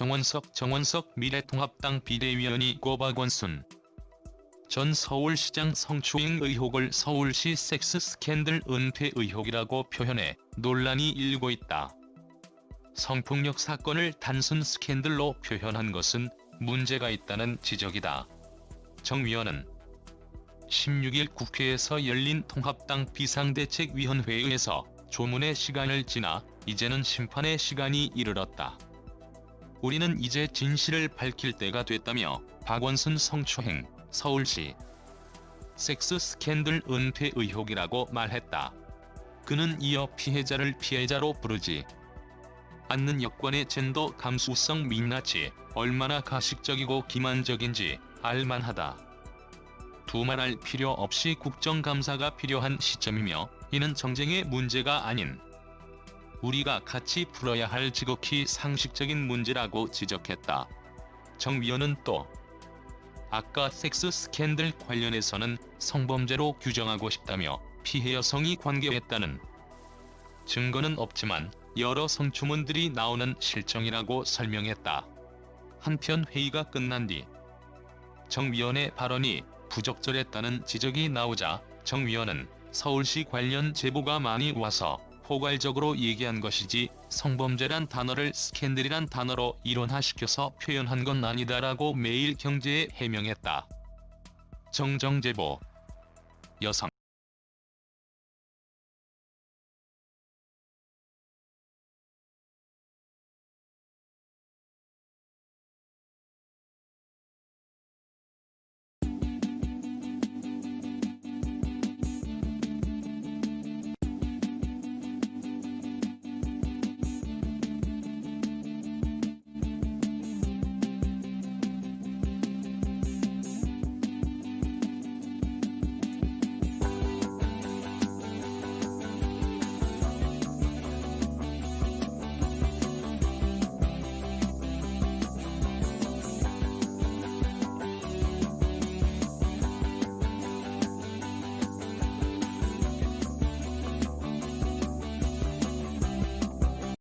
정원석 정원석 미래통합당 비대위원이 고 박원순 전 서울시장 성추행 의혹을 서울시 섹스 스캔들 은폐 의혹이라고 표현해 논란이 일고 있다. 성폭력 사건을 단순 스캔들로 표현한 것은 문제가 있다는 지적이다. 정 위원은 16일 국회에서 열린 통합당 비상대책위원회의에서 조문의 시간을 지나 이제는 심판의 시간이 이르렀다. 우리는 이제 진실을 밝힐 때가 됐다며 박원순 성추행 서울시 섹스 스캔들 은폐 의혹이라고 말했다. 그는 이어 피해자를 피해자로 부르지 않는 여권의 젠더 감수성 민낯이 얼마나 가식적이고 기만적인지 알만하다. 두말할 필요 없이 국정감사가 필요한 시점이며 이는 정쟁의 문제가 아닌 우리가 같이 풀어야 할 지극히 상식적인 문제라고 지적했다. 정 위원은 또 아까 섹스 스캔들 관련해서는 성범죄로 규정하고 싶다며 피해 여성이 관계했다는 증거는 없지만 여러 성추문들이 나오는 실정이라고 설명했다. 한편 회의가 끝난 뒤 정 위원의 발언이 부적절했다는 지적이 나오자 정 위원은 서울시 관련 제보가 많이 와서 포괄적으로 얘기한 것이지 성범죄란 단어를 스캔들이란 단어로 일원화시켜서 표현한 건 아니다라고 매일 경제에 해명했다. 정정제보 여성